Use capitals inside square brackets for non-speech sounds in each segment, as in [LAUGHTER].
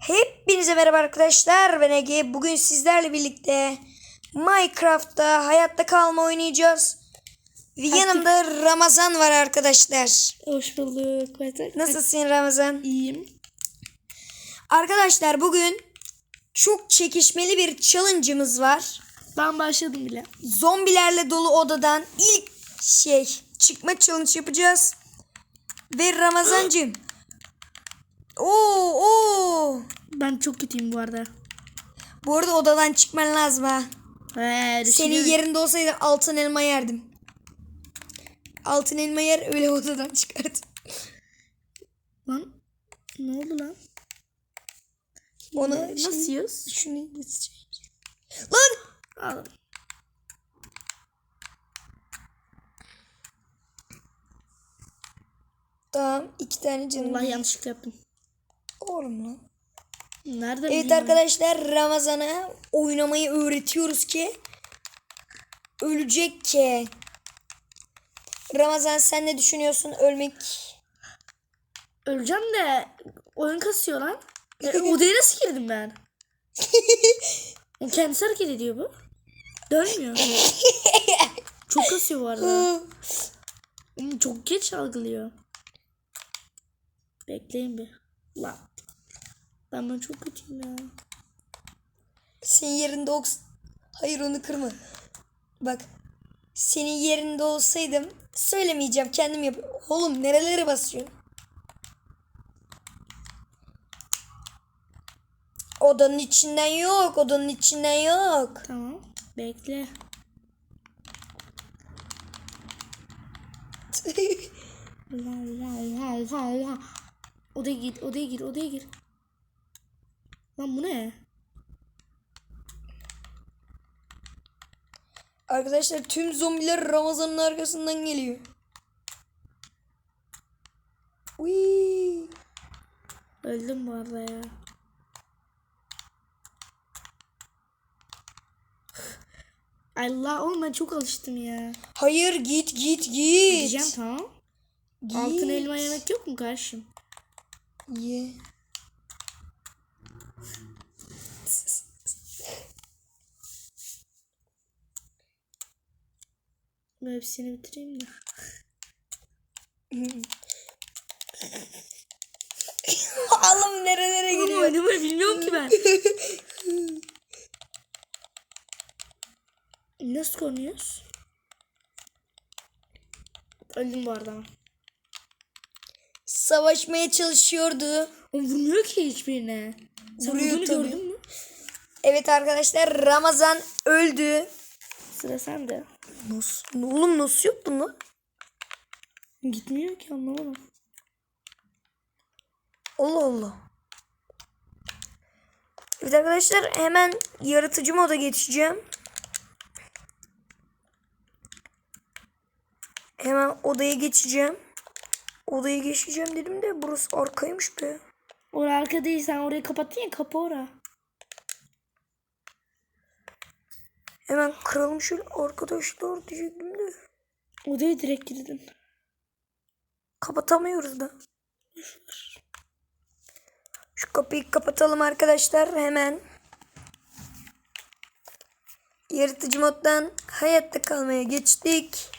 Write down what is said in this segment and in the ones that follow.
Hepinize merhaba arkadaşlar. Ben Ege. Bugün sizlerle birlikte Minecraft'ta hayatta kalma oynayacağız. Ve yanımda Ramazan var arkadaşlar. Hoş bulduk. Nasılsın Ramazan? İyiyim. Arkadaşlar bugün çok çekişmeli bir challenge'ımız var. Ben başladım bile. Zombilerle dolu odadan ilk şey çıkma challenge yapacağız. Ve Ramazancığım. Oo, oo. Ben çok kötüyüm bu arada. Bu arada odadan çıkman lazım ha. He, Senin yerinde olsaydı altın elma yerdim. Altın elma yer öyle [LAUGHS] odadan çıkardım. Lan ne oldu lan? Ona Ne- Nasıl yiyoruz? Şunu geçeceğim. Lan! Al. Tamam iki tane canım. Allah yanlışlıkla yaptım. Oğlum lan. Nerede Evet arkadaşlar Ramazan'a oynamayı öğretiyoruz ki ölecek ki. Ramazan sen ne düşünüyorsun ölmek? Öleceğim de oyun kasıyor lan. [LAUGHS] E, odaya nasıl girdim ben? kendisi hareket ediyor bu. Dönmüyor. [LAUGHS] çok kasıyor bu arada. Çok geç algılıyor. Bekleyin bir. Lan. Ben ben çok kötüyüm ya. Senin yerinde oks... Hayır onu kırma. Bak. Senin yerinde olsaydım söylemeyeceğim kendim yap. Oğlum nerelere basıyorsun? Odanın içinden yok. Odanın içinden yok. Tamam. Bekle. [LAUGHS] Odaya gir, odaya gir, odaya gir. Lan bu ne? Arkadaşlar tüm zombiler Ramazan'ın arkasından geliyor. Uy. Öldüm bu arada ya. [SIGHS] Allah oğlum ben çok alıştım ya. Hayır git git git. Gideceğim tamam. Git. Altın elma yemek yok mu karşım? Ye. Ben hepsini bitireyim de. [LAUGHS] Oğlum nerelere Oğlum giriyor? oynamayı bilmiyorum ki ben. [LAUGHS] Nasıl konuyoruz? Öldüm bu arada. Savaşmaya çalışıyordu. O vurmuyor ki hiçbirine. Sen Vuruyor tabii. gördün mü? Evet arkadaşlar Ramazan öldü. Sıra sende. Nasıl? Oğlum nasıl yok bunu? Gitmiyor ki anlamadım. Allah Allah. Evet arkadaşlar hemen yaratıcı moda geçeceğim. Hemen odaya geçeceğim. Odaya geçeceğim dedim de burası arkaymış be. Orası arka değil sen orayı kapattın ya kapı ora. Hemen şöyle arkadaşlar diyecektim de. Odaya direkt girdin. Kapatamıyoruz da. Şu kapıyı kapatalım arkadaşlar hemen. Yaratıcı moddan hayatta kalmaya geçtik.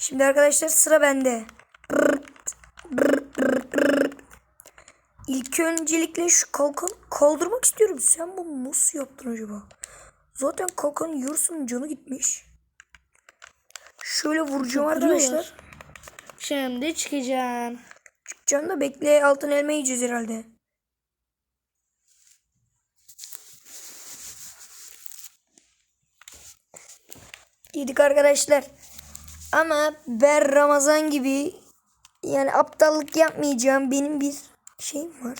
Şimdi arkadaşlar sıra bende. İlk öncelikle şu kalkanı kaldırmak istiyorum. Sen bunu nasıl yaptın acaba? Zaten kalkanın yarısının canı gitmiş. Şöyle vuracağım arkadaşlar. Şimdi çıkacaksın. Can da bekle altın elma yiyeceğiz herhalde. Yedik arkadaşlar. Ama ben Ramazan gibi yani aptallık yapmayacağım. Benim bir şeyim var.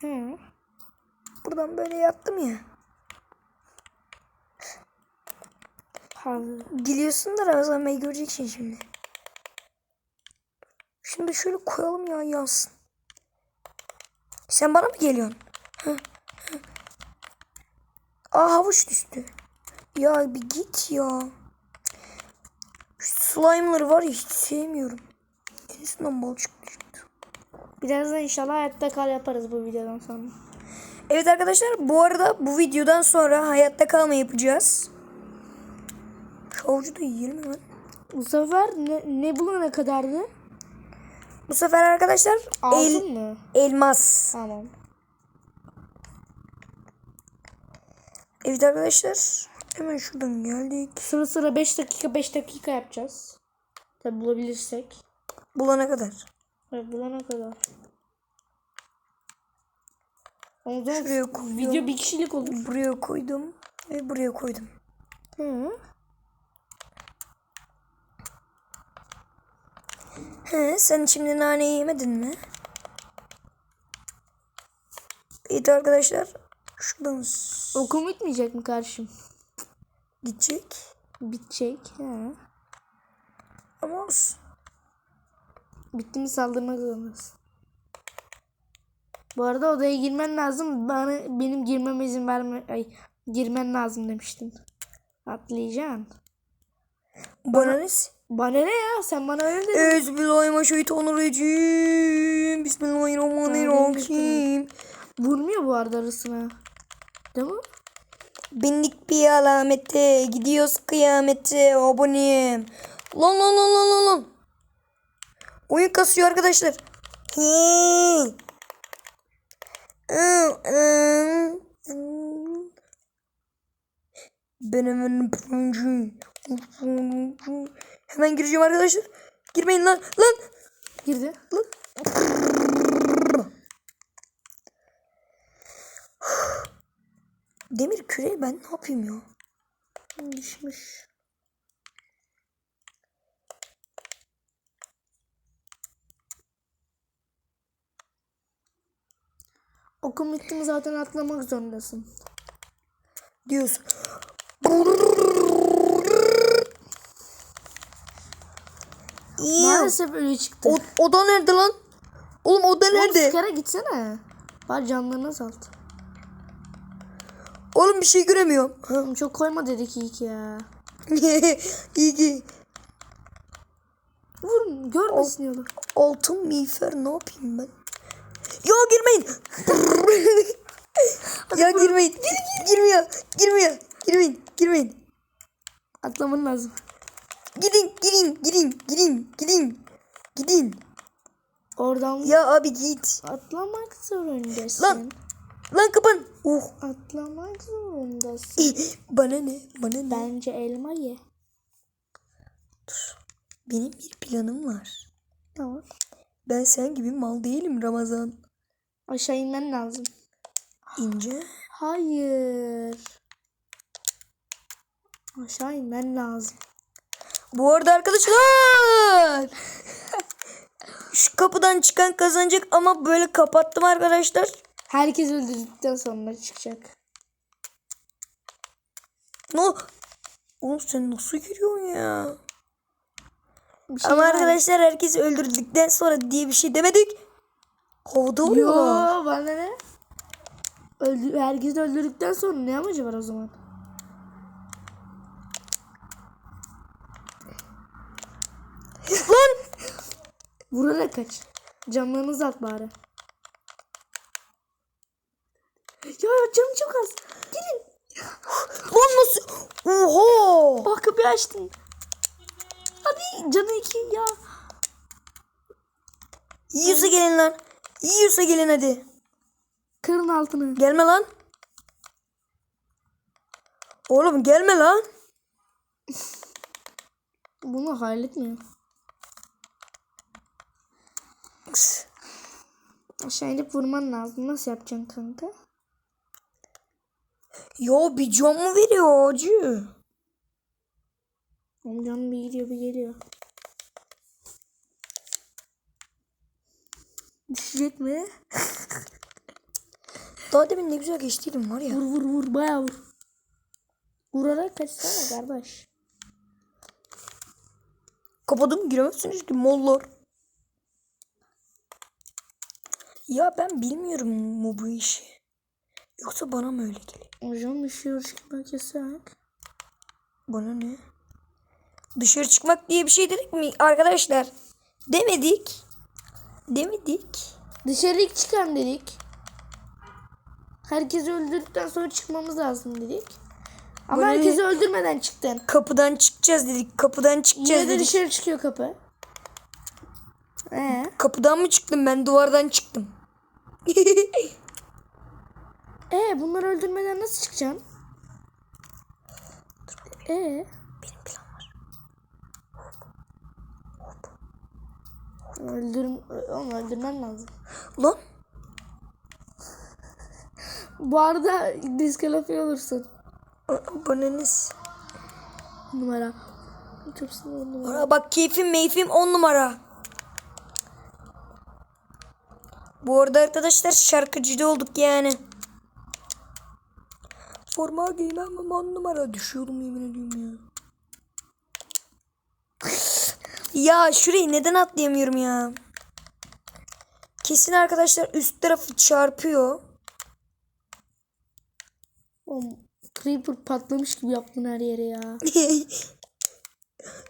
Hı. Buradan böyle yaptım ya. Hazır. Geliyorsun da Ramazan Bey göreceksin şimdi. Şimdi şöyle koyalım ya yansın. Sen bana mı geliyorsun? Aa havuç düştü. Ya bir git ya. Şu slime'ları var ya hiç sevmiyorum. En üstünden balçık düştü. Birazdan inşallah hayatta kal yaparız bu videodan sonra. Evet arkadaşlar bu arada bu videodan sonra hayatta kalma yapacağız. Şu avucu da yiyelim hemen. Bu sefer ne, ne bulana kadardı? Bu sefer arkadaşlar Altın el, mı? elmas. Tamam. Evet arkadaşlar hemen şuradan geldik. Sıra sıra 5 dakika 5 dakika yapacağız. Tabi bulabilirsek. Bulana kadar. Ve bulana kadar. O zaman Şuraya koyuyorum. video bir kişilik olur. Buraya koydum ve buraya koydum. Hı. He, sen şimdi naneyi yemedin mi? Evet arkadaşlar. Şuradan Okum bitmeyecek mi karşım? gidecek. Bitecek. Ha. Ama olsun. Bitti mi saldırmak zorundasın. Bu arada odaya girmen lazım. Bana benim girmeme izin verme. Ay girmen lazım demiştin. Atlayacaksın. Bana ne? Bana ne ya? Sen bana öyle dedin. Euzubillahimineşşeytanirracim. Bismillahirrahmanirrahim. Vurmuyor bu arada arasına. Değil mi? Bindik bir alamete. Gidiyoruz kıyamete. Aboneyim. Lan lan lan lan lan lan. Oyun kasıyor arkadaşlar. Hey. Aa, aa. Ben hemen Hemen gireceğim arkadaşlar. Girmeyin lan. Lan. Girdi. Demir küre ben ne yapayım ya? Düşmüş. Okum bitti mi zaten atlamak zorundasın. Diyorsun. Maalesef ölü çıktı. O, oda nerede lan? Oğlum oda Oğlum nerede? sigara gitsene. Bari canlarını azalt. Oğlum bir şey göremiyorum. Oğlum çok koyma dedik iyi ki ya. [LAUGHS] İyi ki. Vurun görmesin yolu. Altın miğfer ne yapayım ben? Girmeyin. ya girmeyin. Gir, girmiyor. Girmiyor. Girmeyin. Girmeyin. Atlaman lazım. Gidin. Gidin. Gidin. Gidin. Gidin. Gidin. Oradan Ya abi git. atlamak zorundasın. Lan. Lan kapan. Oh. Atlamak zorundasın. Bana ne? Bana ne? Bence elma ye. Benim bir planım var. Tamam. Ben sen gibi mal değilim Ramazan. Aşağı inmen lazım. İnce. Hayır. Aşağı inmen lazım. Bu arada arkadaşlar. [LAUGHS] Şu kapıdan çıkan kazanacak ama böyle kapattım arkadaşlar. Herkes öldürdükten sonra çıkacak. No. Oğlum sen nasıl giriyorsun ya? Bir şey ama var. arkadaşlar herkes öldürdükten sonra diye bir şey demedik. Havada Yo bana ne? Öldü, herkes öldürdükten sonra ne amacı var o zaman? Lan. Vurarak kaç. Canlarını azalt bari. Ya canım çok az. Gelin. Lan nasıl? Oha. Bak kapıyı açtın. Hadi canı iki ya. Yiyorsa gelin lan. Yiyorsa gelin hadi. Kırın altını. Gelme lan. Oğlum gelme lan. [LAUGHS] Bunu halletmiyor. Aşağı inip vurman lazım. Nasıl yapacaksın kanka? Ya bir can mı veriyor acı? Oğlum canım bir gidiyor bir geliyor. Düşecek mi? [LAUGHS] Daha demin ne güzel geçtiydim var ya. Vur vur vur bayağı vur. Vurarak kaçsana kardeş. Kapadım giremezsiniz ki mollar. Ya ben bilmiyorum mu bu işi. Yoksa bana mı öyle geliyor? Hocam dışarı çıkmak yasak. Bana ne? Dışarı çıkmak diye bir şey dedik mi arkadaşlar? Demedik. Demedik. Dışarı çıkan dedik. Herkesi öldürdükten sonra çıkmamız lazım dedik. Ama Böyle- herkesi öldürmeden çıktın. Kapıdan çıkacağız dedik. Kapıdan çıkacağız Yine de dedik. dışarı çıkıyor kapı. Ee, Kapıdan mı çıktım ben duvardan çıktım. [LAUGHS] ee bunları öldürmeden nasıl çıkacaksın? Ee, Benim plan var. öldür, onu öldürmen lazım. Lan Bu arada diskalifiye olursun. ne? Numara. Çok on numara. Aa, bak keyfim meyfim on numara. Bu arada arkadaşlar şarkıcıda olduk yani. Forma giymem ama on numara düşüyorum yemin ediyorum ya. Ya şurayı neden atlayamıyorum ya? Kesin arkadaşlar üst tarafı çarpıyor. Oğlum, Creeper patlamış gibi yaptın her yere ya. [LAUGHS]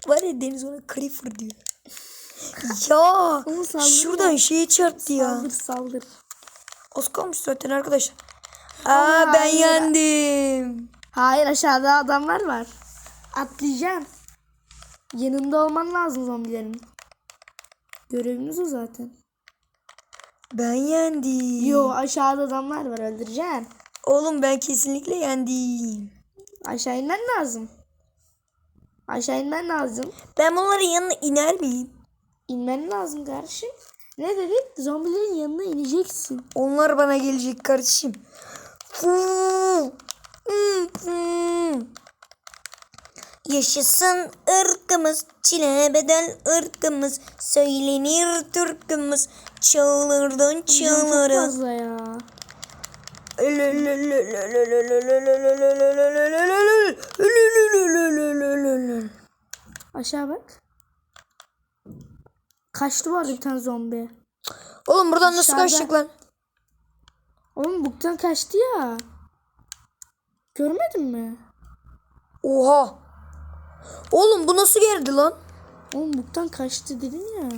Var ya Deniz ona Creeper diyor. [LAUGHS] ya şuradan şeye çarptı ya. Saldır saldır. Az kalmış zaten arkadaşlar. Aa ben hayır. yendim. Hayır aşağıda adamlar var. Atlayacaksın. Yanında olman lazım zombilerin. Görevimiz o zaten. Ben yendim. Yo aşağıda adamlar var öldüreceksin. Oğlum ben kesinlikle yendim. Aşağı inmen lazım. Aşağı inmen lazım. Ben bunların yanına iner miyim? İnmen lazım kardeşim. Ne dedik? Zombilerin yanına ineceksin. Onlar bana gelecek kardeşim. Yaşasın ırkımız, çile bedel ırkımız, söylenir türkümüz, çağlara. fazla ya. Aşağı bak. Kaçtı vardı bir tane zombi. Oğlum buradan nasıl kaçtık lan? Oğlum buktan kaçtı ya. Görmedin mi? Oha. Oğlum bu nasıl geldi lan? Oğlum buktan kaçtı dedin ya.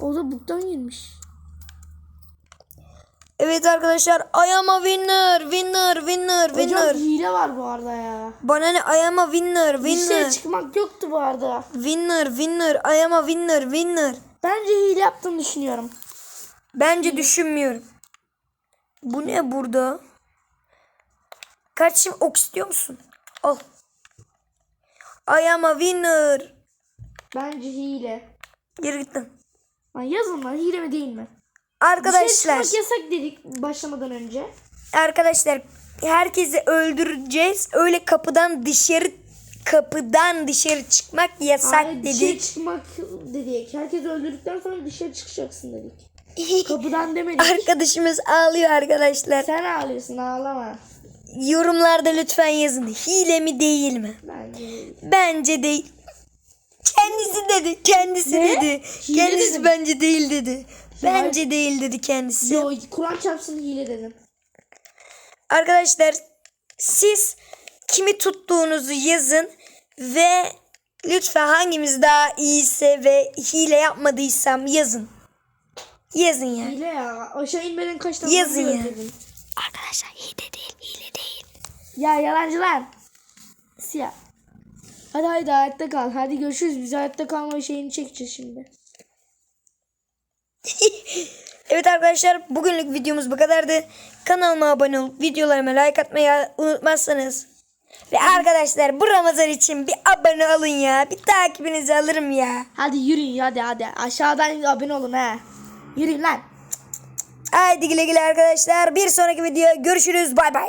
O da buktan girmiş. Evet arkadaşlar I am a winner, winner, winner, Hocam winner. hile var bu arada ya. Bana ne I am a winner, Dışarı winner. çıkmak yoktu bu arada. Winner, winner, I am a winner, winner. Bence hile yaptığını düşünüyorum. Bence düşünmüyorum. Bu ne burada? Kardeşim ok istiyor musun? Al. I am a winner. Bence hile. Geri git lan. Yazın lan hile mi değil mi? Dışarı Arkadaşlar, çıkmak yasak dedik başlamadan önce. arkadaşlar herkesi öldüreceğiz. Öyle kapıdan dışarı kapıdan dışarı çıkmak yasak Hayır, dışarı dedik. çıkmak dedik. Herkes öldürdükten sonra dışarı çıkacaksın dedik. [LAUGHS] Kapıdan demedik. Arkadaşımız ağlıyor arkadaşlar. Sen ağlıyorsun ağlama. Yorumlarda lütfen yazın. Hile mi değil mi? Bence Bence değil. Kendisi dedi. Kendisi Ne? dedi. Hile kendisi dedim. bence değil dedi. Bence değil dedi kendisi. Yo Kur'an çarpsın hile dedim. Arkadaşlar siz kimi tuttuğunuzu yazın ve lütfen hangimiz daha iyiyse ve hile yapmadıysam yazın. Yazın ya. Hile ya. Aşağı inmeden kaç tane Yazın ya. Arkadaşlar hile değil. Ya yalancılar. Siyah. Hadi hadi hayatta kal. Hadi görüşürüz. Biz hayatta kalma şeyini çekeceğiz şimdi. [LAUGHS] Evet arkadaşlar bugünlük videomuz bu kadardı. Kanalıma abone olup videolarıma like atmayı unutmazsanız. Ve arkadaşlar bu Ramazan için bir abone olun ya. Bir takibinizi alırım ya. Hadi yürüyün hadi hadi. Aşağıdan abone olun ha. Yürüyün lan. Haydi güle güle arkadaşlar. Bir sonraki videoya görüşürüz. Bay bay.